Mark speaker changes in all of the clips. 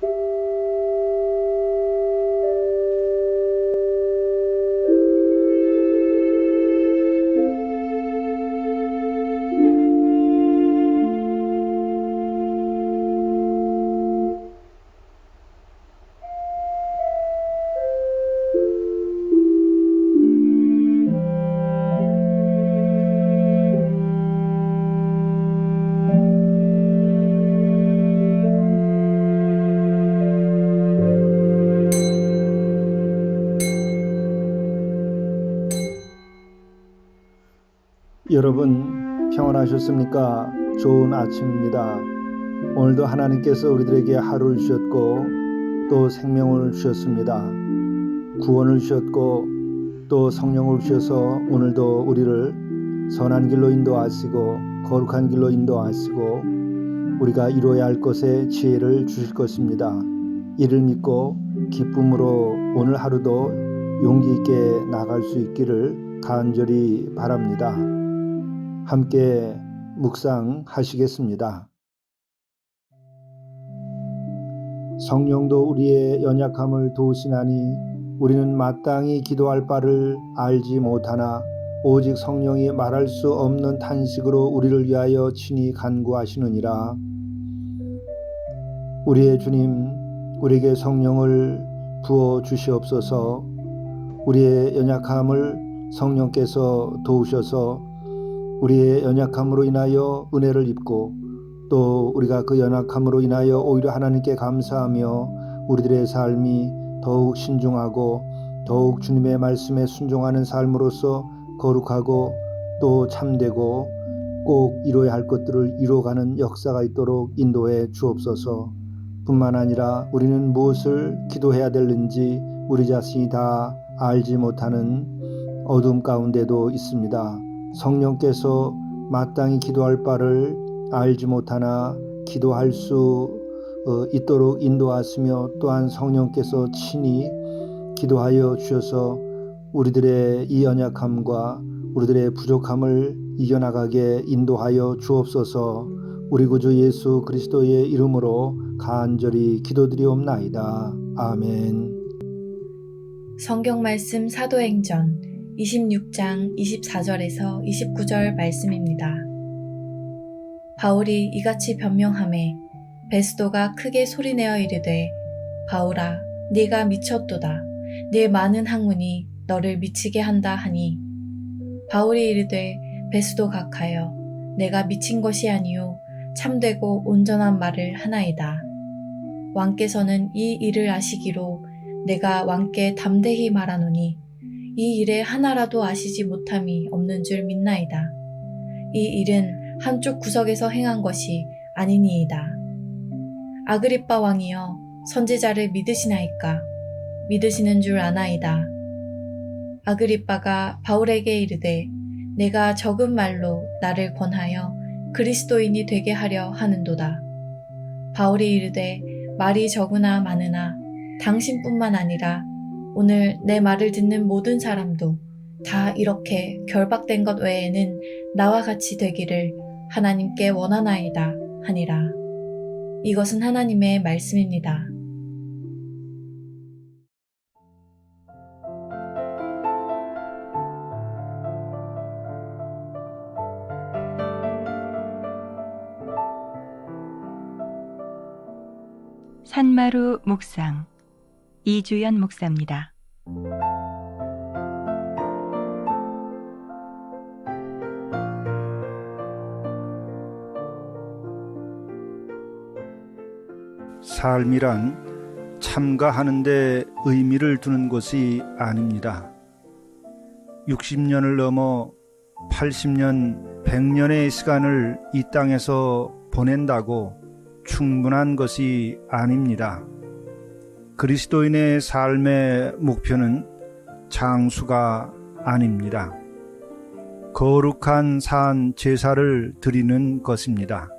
Speaker 1: thank you 여러분 평안하셨습니까? 좋은 아침입니다. 오늘도 하나님께서 우리들에게 하루를 주셨고 또 생명을 주셨습니다. 구원을 주셨고 또 성령을 주셔서 오늘도 우리를 선한 길로 인도하시고 거룩한 길로 인도하시고 우리가 이루어야 할 것에 지혜를 주실 것입니다. 이를 믿고 기쁨으로 오늘 하루도 용기 있게 나갈 수 있기를 간절히 바랍니다. 함께 묵상하시겠습니다. 성령도 우리의 연약함을 도우시나니 우리는 마땅히 기도할 바를 알지 못하나 오직 성령이 말할 수 없는 탄식으로 우리를 위하여 친히 간구하시느니라. 우리의 주님, 우리에게 성령을 부어 주시옵소서. 우리의 연약함을 성령께서 도우셔서 우리의 연약함으로 인하여 은혜를 입고 또 우리가 그 연약함으로 인하여 오히려 하나님께 감사하며 우리들의 삶이 더욱 신중하고 더욱 주님의 말씀에 순종하는 삶으로서 거룩하고 또 참되고 꼭 이루어야 할 것들을 이루어가는 역사가 있도록 인도해 주옵소서. 뿐만 아니라 우리는 무엇을 기도해야 되는지 우리 자신이 다 알지 못하는 어둠 가운데도 있습니다. 성령께서 마땅히 기도할 바를 알지 못하나 기도할 수 어, 있도록 인도하시며 또한 성령께서 친히 기도하여 주셔서 우리들의 이 연약함과 우리들의 부족함을 이겨나가게 인도하여 주옵소서 우리 구주 예수 그리스도의 이름으로 간절히 기도드리옵나이다. 아멘.
Speaker 2: 성경 말씀 사도행전 26장 24절에서 29절 말씀입니다. 바울이 이같이 변명함에 베스도가 크게 소리내어 이르되 바울아 네가 미쳤도다. 네 많은 학문이 너를 미치게 한다 하니. 바울이 이르되 베스도 각하여 내가 미친 것이 아니요 참되고 온전한 말을 하나이다. 왕께서는 이 일을 아시기로 내가 왕께 담대히 말하노니 이 일에 하나라도 아시지 못함이 없는 줄 믿나이다. 이 일은 한쪽 구석에서 행한 것이 아니니이다. 아그리빠 왕이여 선지자를 믿으시나이까? 믿으시는 줄 아나이다. 아그리빠가 바울에게 이르되 내가 적은 말로 나를 권하여 그리스도인이 되게 하려 하는도다. 바울이 이르되 말이 적으나 많으나 당신뿐만 아니라 오늘 내 말을 듣는 모든 사람도 다 이렇게 결박된 것 외에는 나와 같이 되기를 하나님께 원하나이다 하니라. 이것은 하나님의 말씀입니다.
Speaker 3: 산마루 묵상 이주연 목사입니다.
Speaker 1: 삶이란 참가하는데 의미를 두는 것이 아닙니다. 60년을 넘어 80년, 100년의 시간을 이 땅에서 보낸다고 충분한 것이 아닙니다. 그리스도인의 삶의 목표는 장수가 아닙니다. 거룩한 산 제사를 드리는 것입니다.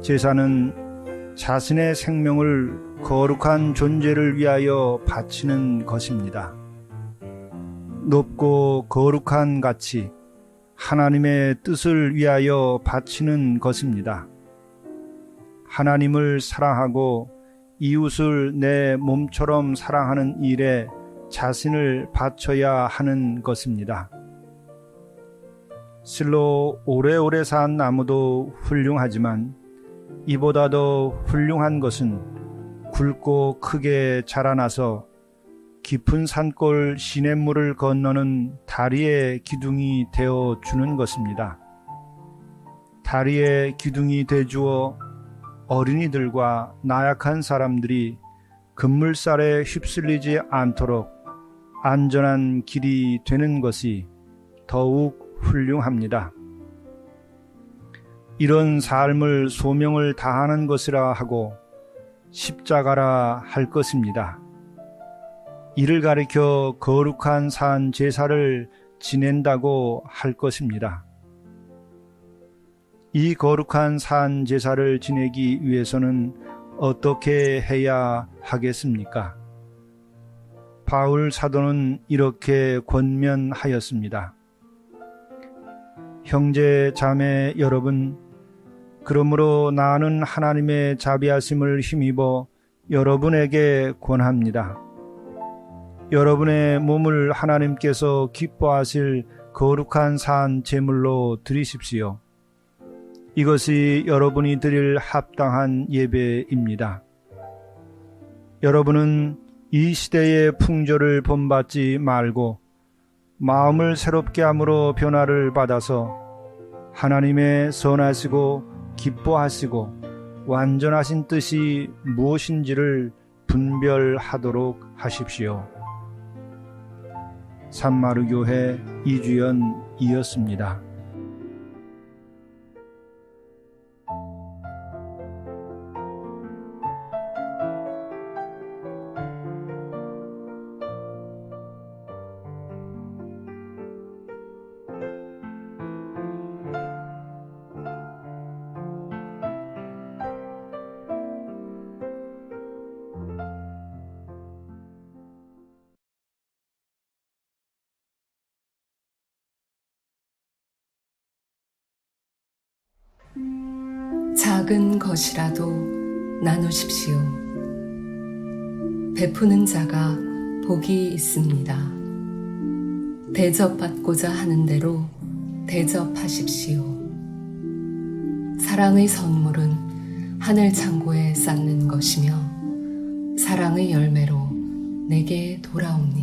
Speaker 1: 제사는 자신의 생명을 거룩한 존재를 위하여 바치는 것입니다. 높고 거룩한 가치, 하나님의 뜻을 위하여 바치는 것입니다. 하나님을 사랑하고 이웃을 내 몸처럼 사랑하는 일에 자신을 바쳐야 하는 것입니다. 실로 오래오래 산 나무도 훌륭하지만 이보다 더 훌륭한 것은 굵고 크게 자라나서 깊은 산골 시냇물을 건너는 다리의 기둥이 되어 주는 것입니다. 다리의 기둥이 돼 주어 어린이들과 나약한 사람들이 급물살에 휩쓸리지 않도록 안전한 길이 되는 것이 더욱 훌륭합니다. 이런 삶을 소명을 다하는 것이라 하고 십자가라 할 것입니다. 이를 가리켜 거룩한 산 제사를 지낸다고 할 것입니다. 이 거룩한 산 제사를 지내기 위해서는 어떻게 해야 하겠습니까? 바울 사도는 이렇게 권면하였습니다. 형제 자매 여러분, 그러므로 나는 하나님의 자비하심을 힘입어 여러분에게 권합니다. 여러분의 몸을 하나님께서 기뻐하실 거룩한 산 제물로 드리십시오. 이것이 여러분이 드릴 합당한 예배입니다. 여러분은 이 시대의 풍조를 본받지 말고 마음을 새롭게 함으로 변화를 받아서 하나님의 선하시고 기뻐하시고 완전하신 뜻이 무엇인지를 분별하도록 하십시오. 산마루 교회 이주연이었습니다.
Speaker 4: 작은 것이라도 나누십시오. 베푸는 자가 복이 있습니다. 대접받고자 하는 대로 대접하십시오. 사랑의 선물은 하늘 창고에 쌓는 것이며 사랑의 열매로 내게 돌아옵니다.